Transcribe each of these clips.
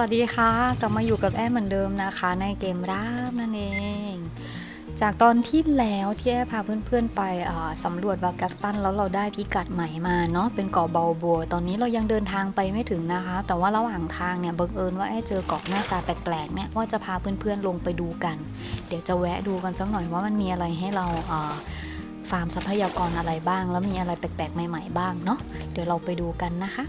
วัสดีค่ะกลับมาอยู่กับแอมเหมือนเดิมนะคะ ในเกมราบนั่นเอง จากตอนที่แล้วที่แอมพาเพื่อนๆไปสำรวจวากัสตันแล้วเราได้พิกัดใหม่มาเนาะเป็นเกาะเบาบัว ตอนนี้เรายังเดินทางไปไม่ถึงนะคะ แต่ว่าระหว่างทางเนี่ยบังเอิญว่าแอมเจอเกาะหน้าตาแปลกๆเนี่ยว่าจะพาเพื่อนๆลงไปดูกัน เดี๋ยวจะแวะดูกันสักหน่อยว่ามันมีอะไรให้เราฟาร์มทรัพยากรอะไรบ้าง แล้วมีอะไรแปลกๆใหม่ ๆ บ้างเนาะเดี๋ยวเราไปดูกันนะคะ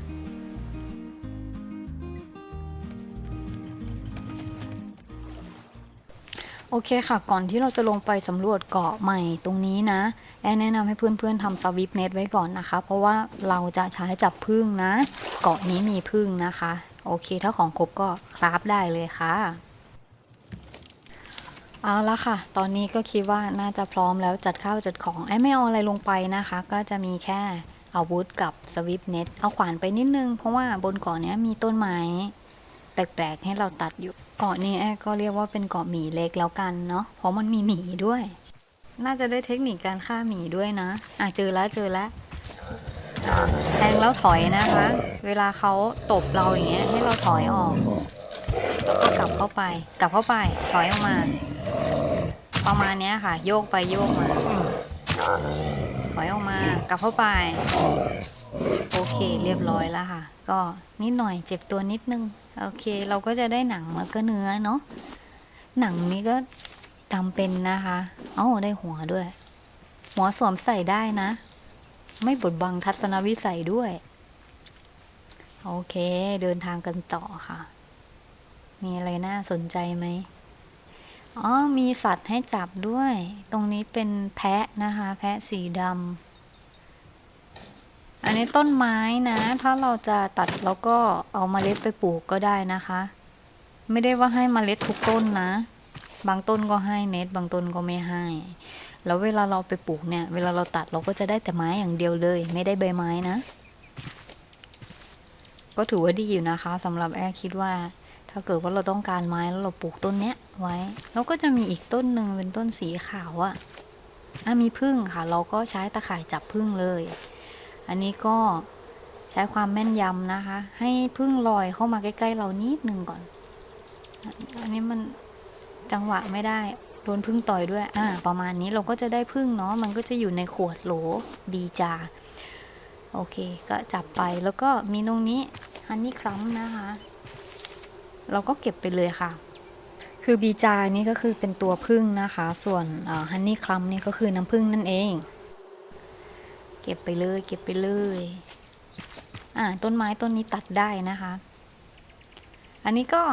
โอเคค่ะ ก่อนที่เราจะลงไปสำรวจเกาะใหม่ตรงนี้นะ แอนแนะนำให้เพื่อนๆทำสวิปเน็ตไว้ก่อนนะคะ เพราะว่าเราจะใช้จับพึ่งนะ เกาะนี้มีพึ่งนะคะ โอเค ถ้าของครบก็คราฟได้เลยค่ะ เอาละค่ะ ตอนนี้ก็คิดว่าน่าจะพร้อมแล้วจัดข้าวจัดของแอนไม่เอาอะไรลงไปนะคะ ก็จะมีแค่อาวุธกับสวิปเน็ตเอาขวานไปนิดนึง เพราะว่าบนเกาะเนี้มีต้นไม้ แปลกๆให้เราตัดอยู่ เกาะนี้แอก็เรียกว่าเป็นเกาะหมีเล็กแล้วกันเนาะเพราะมันมีหมีด้วย น่าจะได้เทคนิคการฆ่าหมีด้วยนะอะเจอแล้วเจอแล้วแทงแล้วถอยนะคะ เวลาเขาตบเราอย่างเงี้ยให้เราถอยออกแล้วก็กลับเข้าไป กลับเข้าไปถอยออกมา ประมาณนี้ค่ะ โยกไปโยกมาถอยออกมากลับเข้าไป โอเคเรียบร้อยแล้วค่ะ ก็นิดหน่อยเจ็บตัวนิดนึง โอเค เราก็จะได้หนังมาก็เนื้อเนาะหนังนี้ก็จำเป็นนะคะเอ้าได้หัวด้วยหัวสวมใส่ได้นะ ไม่บดบังทัศนวิสัยด้วย โอเค เดินทางกันต่อค่ะ มีอะไรน่าสนใจไหมอ๋อมีสัตว์ให้จับด้วย ตรงนี้เป็นแพะนะคะ แพะสีดำ อันนี้ต้นไม้นะ ถ้าเราจะตัดแล้วก็เอามาเมล็ดไปปลูกก็ได้นะคะ ไม่ได้ว่าให้มเมล็ดทุกต้นนะ บางต้นก็ให้เน็ตบางต้นก็ไม่ให้ แล้วเวลาเราไปปลูกเนี่ย เวลาเราตัดเราก็จะได้แต่ไม้อย่างเดียวเลย ไม่ได้ใบไม้นะ ก็ถือว่าดีอยู่นะคะสำหรับแอร์คิดว่า ถ้าเกิดว่าเราต้องการไม้แล้วเราปลูกต้นเนี้ยไว้ แล้วก็จะมีอีกต้นหนึ่งเป็นต้นสีขาวอะ่ะมีพึ่งค่ะ เราก็ใช้ตะข่ายจับพึ่งเลย อันนี้ก็ใช้ความแม่นยำนะคะ ให้พึ่งลอยเข้ามาใกล้ ๆ เรานิดหนึ่งก่อน อันนี้มันจังหวะไม่ได้ โดนพึ่งต่อยด้วย อ่า ประมาณนี้เราก็จะได้พึ่งเนาะ มันก็จะอยู่ในขวดโหลบีจา โอเค ก็จับไป แล้วก็มีตรงนี้ฮันนี่ครัมนะคะ เราก็เก็บไปเลยค่ะคือบีจานี่ก็คือเป็นตัวพึ่งนะคะ ส่วนฮันนี่ครัมนี่ก็คือน้ำพึ่งนั่นเอง เก็บไปเลย เก็บไปเลย อ่า ต้นไม้ต้นนี้ตัดได้นะคะ อันนี้ก็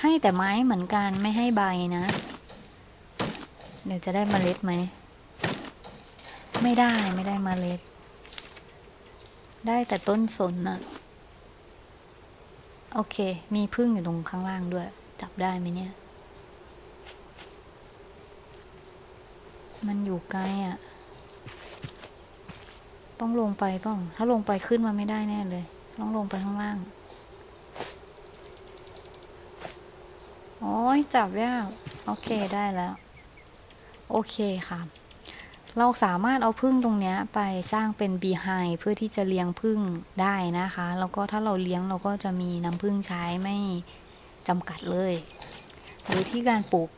ให้แต่ไม้เหมือนกันไม่ให้ใบนะ เดี๋ยวจะได้เมล็ดไหม ไม่ได้ไม่ได้เมล็ด ได้แต่ต้นสนน่ะโอเค มีพึ่งอยู่ตรงข้างล่างด้วย จับได้ไหมเนี่ย มันอยู่ไกลอะ ต้องลงไปปล่าถ้าลงไปขึ้นมาไม่ได้แน่เลย ต้องลงไปข้างล่าง โอ้ยจับยาก โอเคได้แล้ว โอเคค่ะ เราสามารถเอาพึ่งตรงนี้ไปสร้างเป็นบีไฮเพื่อที่จะเลี้ยงพึ่งได้นะคะ แล้วก็ถ้าเราเลี้ยงเราก็จะมีน้ำพึ่งใช้ไม่จำกัดเลย หรือที่การปลูก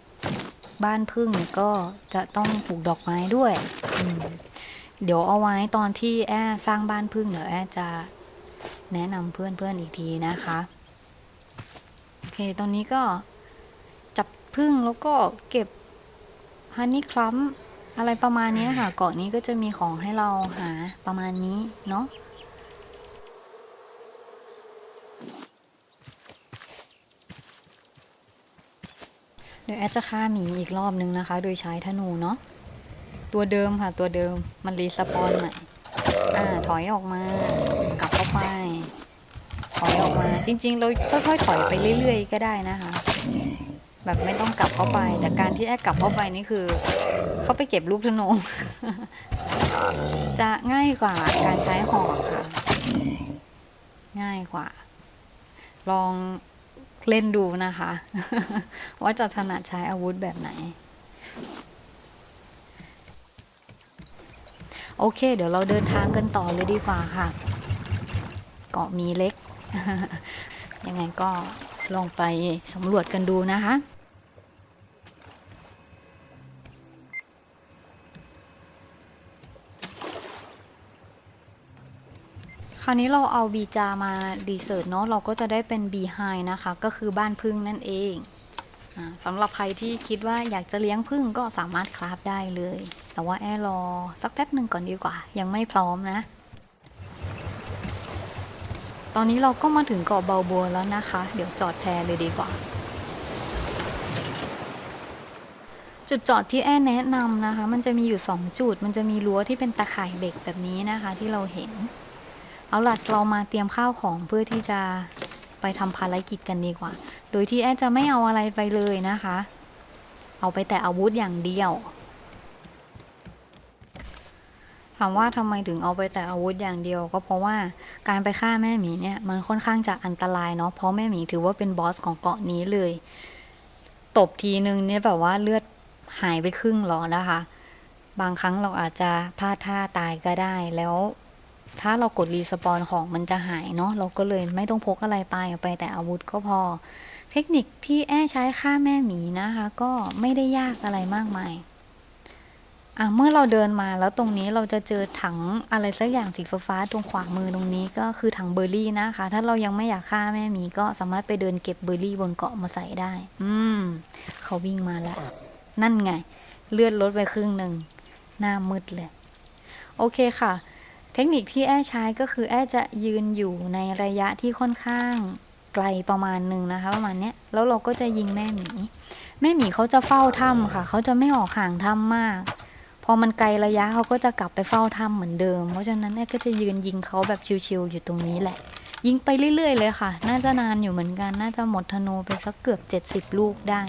บ้านพึ่งก็จะต้องปลูกดอกไม้ด้วย อืม เดี๋ยวเอาไว้ตอนที่แอสร้างบ้านพึ่งเดี๋ยวแอจะแนะนำเพื่อนๆอีกทีนะคะ โอเค ตอนนี้ก็จับพึ่งแล้วก็เก็บฮันนี่คลัมอะไรประมาณนี้ค่ะ เกาะนี้ก็จะมีของให้เราหาประมาณนี้เนาะเดี๋ยวแอดจะฆ่าหมีอีกรอบนึงนะคะ โดยใช้ธนูเนาะ ตัวเดิมค่ะตัวเดิมมันรีสปอนใหม่อ่าถอยออกมากลับเข้าไป ถอยออกมา จริง ๆ เราค่อยๆถอยไปเรื่อย ๆ ก็ได้นะคะ แบบไม่ต้องกลับเข้าไป แต่การที่แอบกลับเข้าไปนี่คือ เขาไปเก็บลูกธนูจะง่ายกว่าการใช้หอกค่ะ ง่ายกว่า ลองเล่นดูนะคะ ว่าจะถนัดใช้อาวุธแบบไหน โอเค เดี๋ยวเราเดินทางกันต่อเลยดีกว่าค่ะ เกาะมีเล็ก ยังไงก็ลองไปสำรวจกันดูนะคะคราวนี้เราเอาบีจามารีเสิร์ชเนาะเราก็จะได้เป็นบีไฮนะคะ ก็คือบ้านพึ่งนั่นเอง สำหรับใครที่คิดว่าอยากจะเลี้ยงพึ่งก็สามารถคราฟได้เลย แต่ว่าแอร์รอสักแป๊บหนึ่งก่อนดีกว่า ยังไม่พร้อมนะ ตอนนี้เราก็มาถึงเกาะเบาบัวแล้วนะคะ เดี๋ยวจอดแพเลยดีกว่า จุดจอดที่แอแนะนำนะคะ มันจะมีอยู่ 2 จุด มันจะมีรั้วที่เป็นตะข่ายเหล็กแบบนี้นะคะ ที่เราเห็น เอาล่ะเรามาเตรียมข้าวของเพื่อที่จะไปทำภารกิจกันดีกว่า โดยที่แอดจะไม่เอาอะไรไปเลยนะคะ เอาไปแต่อาวุธอย่างเดียว ถามว่าทำไมถึงเอาไปแต่อาวุธอย่างเดียว ก็เพราะว่าการไปฆ่าแม่หมีเนี่ยมันค่อนข้างจะอันตรายเนาะ เพราะแม่หมีถือว่าเป็นบอสของเกาะนี้เลย ตบทีนึงเนี่ยแบบว่าเลือดหายไปครึ่งหลอนะคะ บางครั้งเราอาจจะพลาดท่าตายก็ได้แล้วถ้าเรากดรีสปอนของมันจะหายเนาะเราก็เลยไม่ต้องพกอะไรไปเอาไปแต่อาวุธก็พอ เทคนิคที่แอ้ใช้ฆ่าแม่หมีนะคะ ก็ไม่ได้ยากอะไรมากมายอะเมื่อเราเดินมาแล้วตรงนี้เราจะเจอถังอะไรสักอย่างสีฟ้าๆตรงขวามือตรงนี้ก็คือถังเบอร์รี่นะคะ ถ้าเรายังไม่อยากฆ่าแม่หมีก็สามารถไปเดินเก็บเบอร์รี่บนเกาะมาใส่ได้ อืม เขาวิ่งมาแล้ว นั่นไง เลือดลดไปครึ่งหนึ่งหน้ามืดเลย โอเคค่ะ เทคนิคที่แอ้ใช้ก็คือแอ้จะยืนอยู่ในระยะที่ค่อนข้าง ไกลประมาณหนึ่งนะคะ ประมาณเนี้ยแล้วเราก็จะยิงแม่หมี แม่หมีเขาจะเฝ้าถ้ำค่ะ เขาจะไม่ออกห่างถ้ำมาก พอมันไกลระยะเขาก็จะกลับไปเฝ้าถ้ำเหมือนเดิม เพราะฉะนั้นแอ้ก็จะยืนยิงเขาแบบชิวๆอยู่ตรงนี้แหละ ยิงไปเรื่อย ๆ เลยค่ะ น่าจะนานอยู่เหมือนกัน น่าจะหมดธนูไปสักเกือบ 70 ลูกได้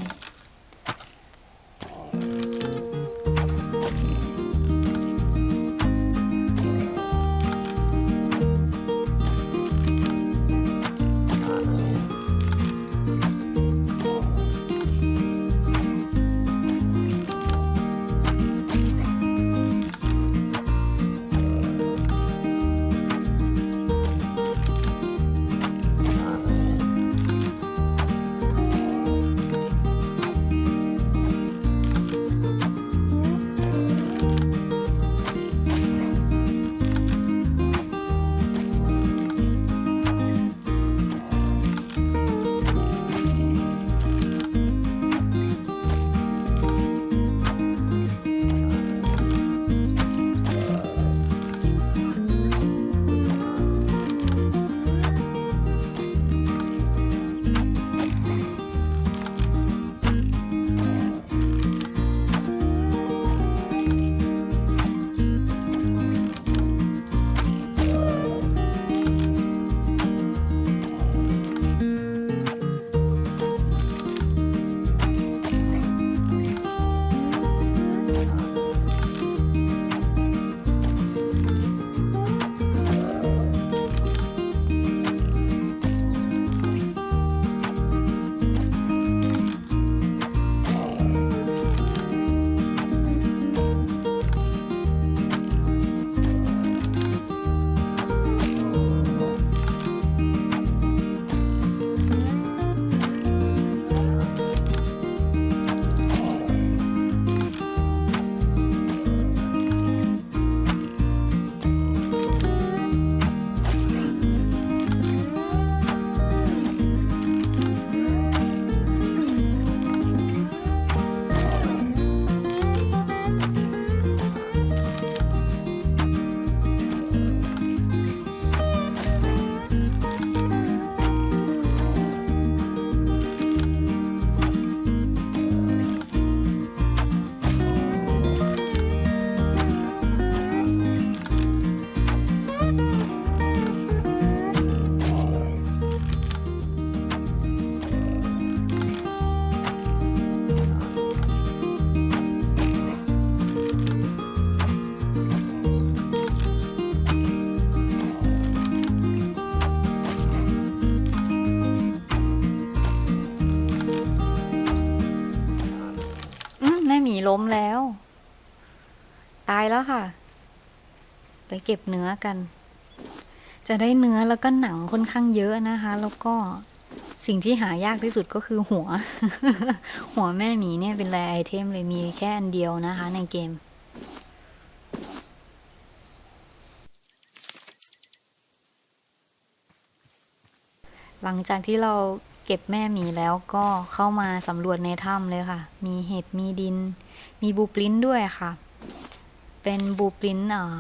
แล้วค่ะ ไปเก็บเนื้อกัน จะได้เนื้อแล้วก็หนังค่อนข้างเยอะนะคะ แล้วก็สิ่งที่หายากที่สุดก็คือหัว หัวแม่หมีเนี่ยเป็นแรไอเทมเลยมีแค่อันเดียวนะคะ ในเกม หลังจากที่เราเก็บแม่หมีแล้วก็เข้ามาสำรวจในถ้ำเลยค่ะ มีเห็ดมีดิน มีบูปรินด้วยค่ะ เป็นบูปรินเอ่อ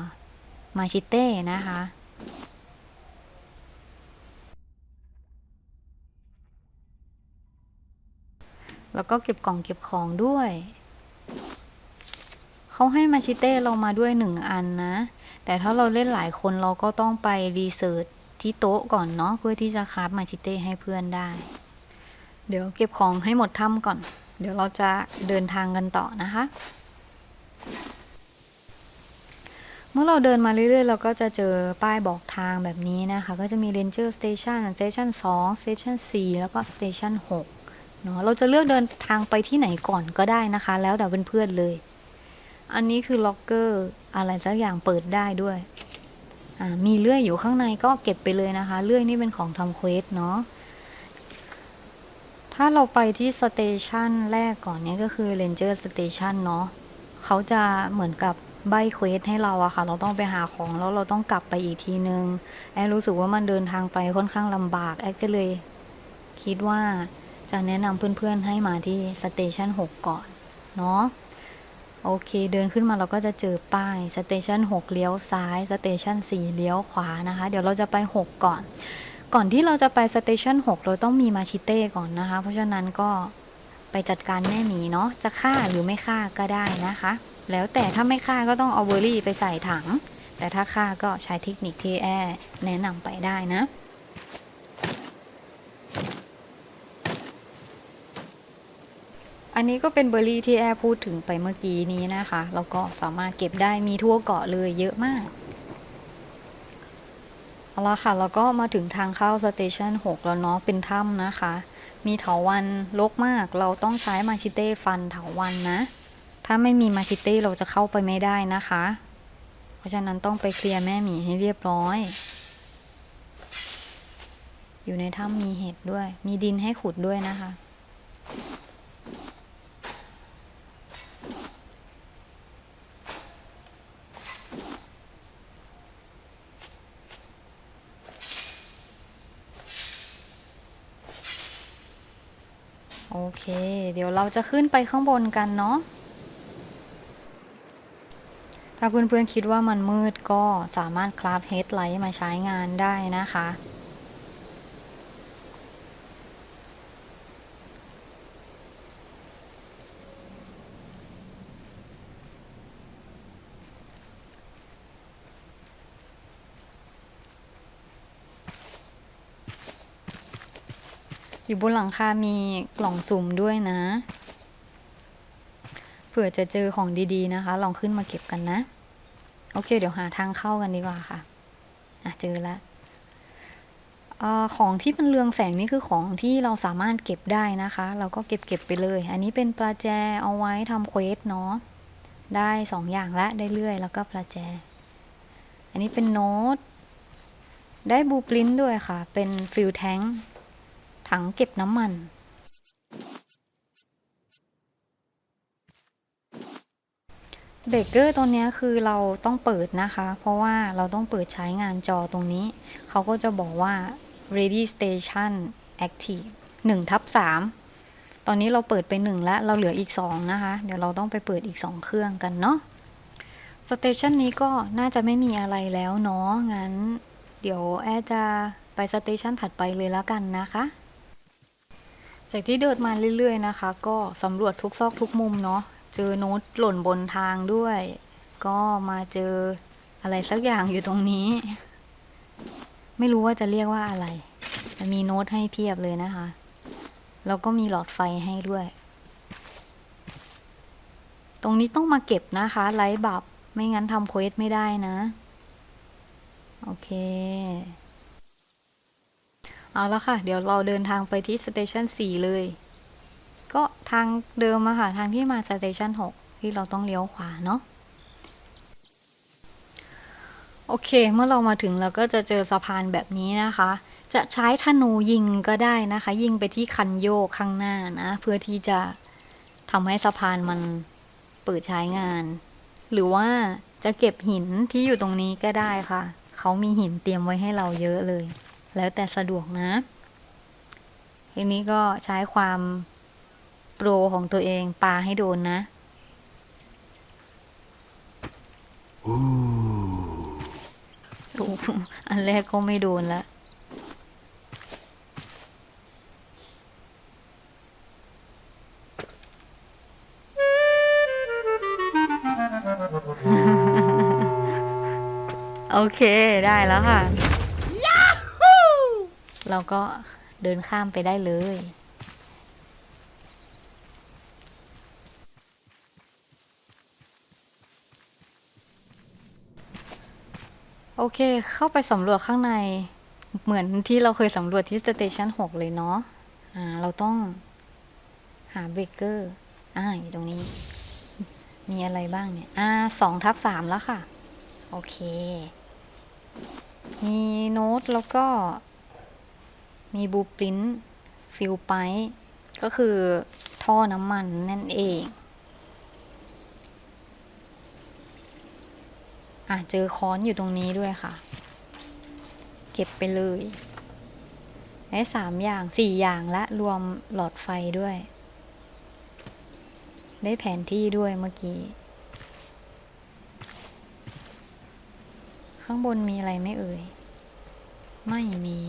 มาชิเต้นะคะ แล้วก็เก็บกล่องเก็บของด้วย เขาให้มาชิเต้เรามาด้วยหนึ่งอันนะ แต่ถ้าเราเล่นหลายคนเราก็ต้องไปรีเสิร์ชที่โต๊ะก่อนเนาะเพื่อที่จะคราฟมาชิเต้ให้เพื่อนได้ เดี๋ยวเก็บของให้หมดถ้ำก่อน เดี๋ยวเราจะเดินทางกันต่อนะคะ เมื่อเราเดินมาเรื่อยๆ เราก็จะเจอป้ายบอกทางแบบนี้นะคะ ก็จะมี Ranger Station Station 2 Station 4 แล้วก็ Station 6เนาะเราจะเลือกเดินทางไปที่ไหนก่อนก็ได้นะคะ แล้วแต่เพื่อนๆเลย อันนี้คือล็อกเกอร์อะไรสักอย่างเปิดได้ด้วยอ่ามีเลื่อยอยู่ข้างในก็เก็บไปเลยนะคะ เลื่อยนี่เป็นของทำเควสเนาะถ้าเราไปที่สเตชันแรกก่อนเนี่ยก็คือ Ranger Station เนาะเขาจะเหมือนกับ ใบเควสให้เราอะค่ะ เราต้องไปหาของแล้วเราต้องกลับไปอีกทีนึง แอดรู้สึกว่ามันเดินทางไปค่อนข้างลำบาก แอดก็เลย คิดว่าจะแนะนำเพื่อนๆให้มาที่สเตชัน6ก่อน เนาะโอเค เดินขึ้นมาเราก็จะเจอป้ายสเตชัน6เลี้ยวซ้ายสเตชัน4เลี้ยวขวานะคะ เดี๋ยวเราจะไป 6 ก่อน ก่อนที่เราจะไปสเตชัน6เราต้องมีมาชิเต้ก่อนนะคะ เพราะฉะนั้นก็ไปจัดการแม่หมีเนาะจะฆ่าหรือไม่ฆ่าก็ได้นะคะ แล้วแต่ถ้าไม่ฆ่าก็ต้องเอาเบอร์รี่ไปใส่ถัง แต่ถ้าฆ่าก็ใช้เทคนิคที่แอร์แนะนำไปได้นะอันนี้ก็เป็นเบอร์รี่ที่แอร์พูดถึงไปเมื่อกี้นี้นะคะ แล้วก็สามารถเก็บได้มีทั่วเกาะเลยเยอะมาก เอาละค่ะ แล้วก็มาถึงทางเข้าสเตชัน6แล้วเนาะ เป็นถ้ำนะคะ มีเถาวันรกมาก เราต้องใช้มาชิเต้ฟันเถาวันนะ ถ้าไม่มีมาชิเต้เราจะเข้าไปไม่ได้นะคะ เพราะฉะนั้นต้องไปเคลียร์แม่หมีให้เรียบร้อย อยู่ในถ้ำมีเห็ดด้วย มีดินให้ขุดด้วยนะคะ โอเค เดี๋ยวเราจะขึ้นไปข้างบนกันเนาะ ถ้าเพื่อนๆคิดว่ามันมืดก็สามารถคราฟเฮดไลท์มาใช้งานได้นะคะ อยู่บนหลังคามีกล่องสุ่มด้วยนะ เผื่อจะเจอของดีๆนะคะ ลองขึ้นมาเก็บกันนะ โอเค เดี๋ยวหาทางเข้ากันดีกว่าค่ะอะเจอแล้วอของที่มันเรืองแสงนี่คือของที่เราสามารถเก็บได้นะคะ เราก็เก็บเก็บไปเลย อันนี้เป็นปลาแจเอาไว้ทำเควสเนาะได้สองอย่างละได้เลื่อยแล้วก็ปลาแจ อันนี้เป็นโน้ต ได้บูปรินด้วยค่ะ เป็นฟิลแทงถังเก็บน้ำมัน เบเกอร์ตัวนี้คือเราต้องเปิดนะคะ เพราะว่าเราต้องเปิดใช้งานจอตรงนี้ เขาก็จะบอกว่า ready station active 1ทับ3ตอนนี้เราเปิดไป 1 แล้ว เราเหลืออีก 2 นะคะ เดี๋ยวเราต้องไปเปิดอีก 2 เครื่องกันเนาะสเตชันนี้ก็น่าจะไม่มีอะไรแล้วเนาะงั้น เดี๋ยวแอจะไปสเตชันถัดไปเลยแล้วกันนะคะจากที่เดินมาเรื่อยๆนะคะ ก็สำรวจทุกซอกทุกมุมเนาะ เจอโน้ตหล่นบนทางด้วย ก็มาเจออะไรสักอย่างอยู่ตรงนี้ ไม่รู้ว่าจะเรียกว่าอะไรมีโน้ตให้เพียบเลยนะคะ แล้วก็มีหลอดไฟให้ด้วย ตรงนี้ต้องมาเก็บนะคะไลท์บับ ไม่งั้นทำเควสไม่ได้นะ โอเค เอาละค่ะ เดี๋ยวเราเดินทางไปที่สเตชัน4เลย ก็ทางเดิมอะค่ะ ทางที่มาสเตชัน6 ที่เราต้องเลี้ยวขวาเนาะโอเค เมื่อเรามาถึงเราก็จะเจอสะพานแบบนี้นะคะ จะใช้ธนูยิงก็ได้นะคะ ยิงไปที่คันโยกข้างหน้านะ เพื่อที่จะทำให้สะพานมันเปิดใช้งาน หรือว่าจะเก็บหินที่อยู่ตรงนี้ก็ได้ค่ะ เขามีหินเตรียมไว้ให้เราเยอะเลย แล้วแต่สะดวกนะทีนี้ก็ใช้ความ โปรของตัวเองปาให้โดนนะโอ้โหอันแรกก็ไม่โดนละโอเคได้แล้วค่ะ เราก็เดินข้ามไปได้เลย โอเค เข้าไปสำรวจข้างใน เหมือนที่เราเคยสำรวจที่สเตชัน6เลยเนาะอ่าเราต้องหาเบรกเกอร์อ่าอยู่ตรงนี้ มีอะไรบ้างเนี่ย อ่าสองทับสามแล้วค่ะ โอเค มีโน้ตแล้วก็ มีบูปรินฟิลไปก็คือท่อน้ำมันนั่นเอง อะเจอค้อนอยู่ตรงนี้ด้วยค่ะ เก็บไปเลยได้สามอย่างสี่อย่างละรวมหลอดไฟด้วย ได้แผนที่ด้วยเมื่อกี้ ข้างบนมีอะไรไม่เอ่ย ไม่มี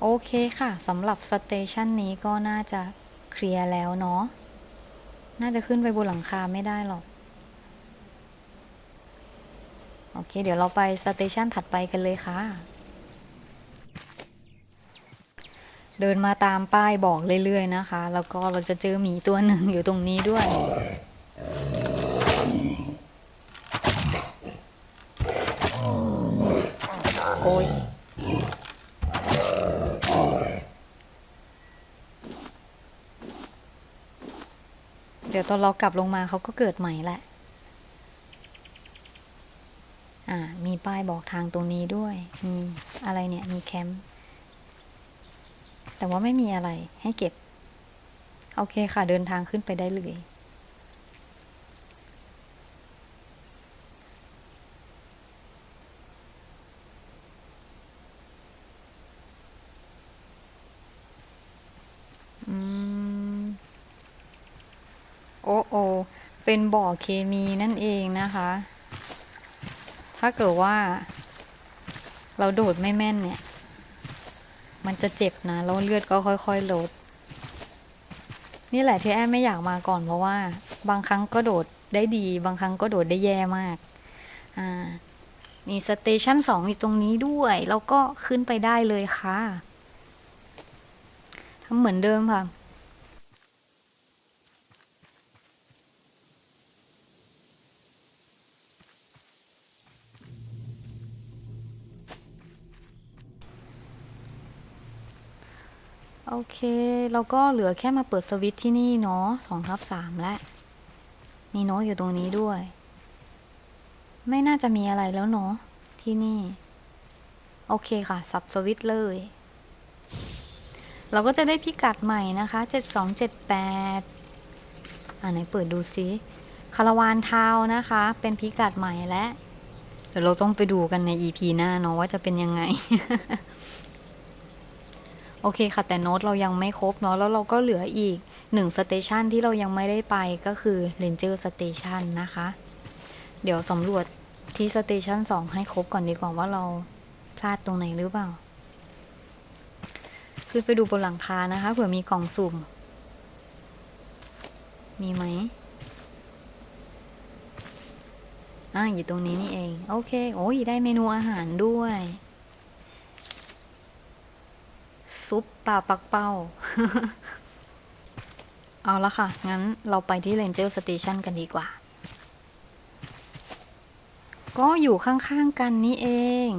โอเคค่ะสำหรับสเตชันนี้ก็น่าจะเคลียร์แล้วเนาะน่าจะขึ้นไปบนหลังคาไม่ได้หรอก โอเค เดี๋ยวเราไปสเตชันถัดไปกันเลยค่ะ เดินมาตามป้ายบอกเรื่อยๆนะคะ แล้วก็เราจะเจอหมีตัวหนึ่งอยู่ตรงนี้ด้วย โอ้ยเดี๋ยวตอนเรากลับลงมาเขาก็เกิดใหม่แหละ อ่า มีป้ายบอกทางตรงนี้ด้วย มีอะไรเนี่ย มีแคมป์ แต่ว่าไม่มีอะไรให้เก็บ โอเคค่ะ เดินทางขึ้นไปได้เลย อืม โอ้โอเป็นบ่อเคมีนั่นเองนะคะ ถ้าเกิดว่า เราโดดไม่แม่นเนี่ย มันจะเจ็บนะ แล้วเลือดก็ค่อยๆลด นี่แหละที่แอมไม่อยากมาก่อนเพราะว่า บางครั้งก็โดดได้ดี บางครั้งก็โดดได้แย่มาก อ่า มีสเตชันสองอยู่ตรงนี้ด้วย แล้วก็ขึ้นไปได้เลยค่ะทำเหมือนเดิมค่ะ โอเคเราก็เหลือแค่มาเปิดสวิตที่นี่เนาะสองทับสามและมีโน้ตอยู่ตรงนี้ด้วย ไม่น่าจะมีอะไรแล้วเนาะที่นี่ โอเคค่ะ สับสวิตเลย เราก็จะได้พิกัดใหม่นะคะเจ็ดสองเจ็ดแปดอ่าไหนเปิดดูซิคาราวานทาวน์นะคะ เป็นพิกัดใหม่และ เดี๋ยวเราต้องไปดูกันใน EP หน้าเนาะว่าจะเป็นยังไง โอเคค่ะ แต่โน้ตเรายังไม่ครบเนาะแล้วเราก็เหลืออีกหนึ่งสเตชันที่เรายังไม่ได้ไปก็คือ Ranger Station นะคะ เดี๋ยวสำรวจที่สเตชัน2ให้ครบก่อนดีกว่าว่าเราพลาดตรงไหนหรือเปล่า ขึ้นไปดูบนหลังคานะคะเผื่อมีกล่องสุ่ม มีไหมอ่าอยู่ตรงนี้นี่เอง โอเค โอ้ยได้เมนูอาหารด้วย ซุปปลาปักเป้า เอาละค่ะ งั้นเราไปที่ Ranger Station กันดีกว่า ก็อยู่ข้างๆกันนี่เอง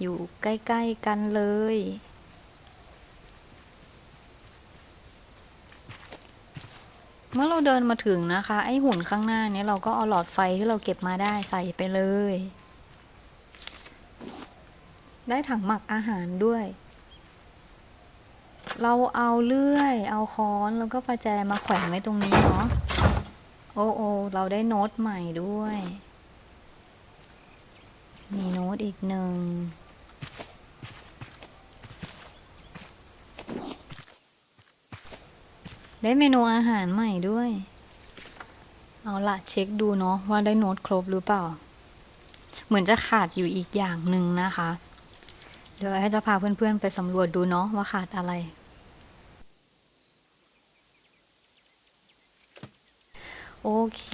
อยู่ใกล้ๆกันเลย เมื่อเราเดินมาถึงนะคะ ไอหุ่นข้างหน้านี้เราก็เอาหลอดไฟที่เราเก็บมาได้ใส่ไปเลยได้ถังหมักอาหารด้วย เราเอาเลื่อย เอาค้อนแล้วก็ประแจมาแขวนไว้ตรงนี้เนาะ โอ้โอเราได้โน้ตใหม่ด้วย มีโน้ตอีกหนึ่ง ได้เมนูอาหารใหม่ด้วย เอาละเช็คดูเนาะว่าได้โน้ตครบหรือเปล่า เหมือนจะขาดอยู่อีกอย่างหนึ่งนะคะเดี๋ยวให้จะพาเพื่อนๆไปสำรวจดูเนาะว่าขาดอะไร โอเค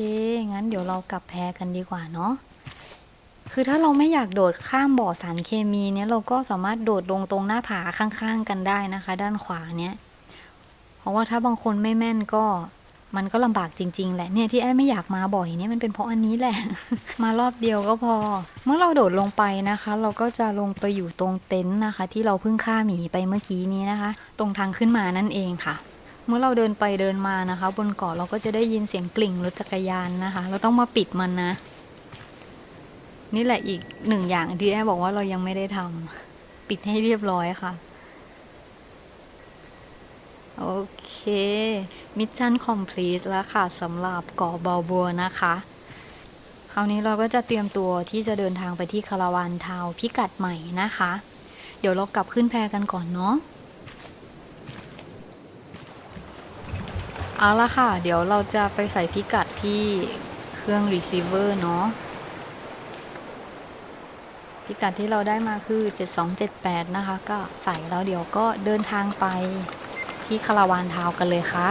งั้นเดี๋ยวเรากลับแพกันดีกว่าเนาะ คือถ้าเราไม่อยากโดดข้ามบ่อสารเคมีเนี่ยเราก็สามารถโดดลงตรงหน้าผาข้างๆกันได้นะคะ ด้านขวาเนี่ย เพราะว่าถ้าบางคนไม่แม่นก็มันก็ลำบากจริง ๆ แหละเนี่ยที่แอ้ไม่อยากมาบ่อยเนี่ยมันเป็นเพราะอันนี้แหละ มารอบเดียวก็พอ เมื่อเราโดดลงไปนะคะ เราก็จะลงไปอยู่ตรงเต็นท์นะคะ ที่เราเพิ่งฆ่าหมีไปเมื่อกี้นี้นะคะ ตรงทางขึ้นมานั่นเองค่ะ เมื่อเราเดินไปเดินมานะคะ บนเกาะเราก็จะได้ยินเสียงกลิ่งรถจักรยานนะคะ เราต้องมาปิดมันนะ นี่แหละอีกหนึ่งอย่างที่แอบอกว่าเรายังไม่ได้ทำปิดให้เรียบร้อยค่ะ โอเค มิชชั่นคอมพลีทแล้วค่ะสำหรับเกาะบอบัวนะคะคราวนี้เราก็จะเตรียมตัวที่จะเดินทางไปที่คาราวานทาวพิกัดใหม่นะคะ เดี๋ยวเรากลับขึ้นแพกันก่อนเนาะ เอาละค่ะ เดี๋ยวเราจะไปใส่พิกัดที่เครื่อง receiver เนาะ พิกัดที่เราได้มาคือ 7278 นะคะ ก็ใส่แล้วเดี๋ยวก็เดินทางไปที่คาราวานทาวกันเลยค่ะ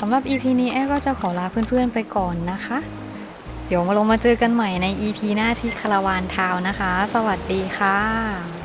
สำหรับ EP นี้แอก็จะขอลาเพื่อนๆไปก่อนนะคะ เดี๋ยวมาลงมาเจอกันใหม่ใน EP หน้าที่คาราวานทาวนะคะ สวัสดีค่ะ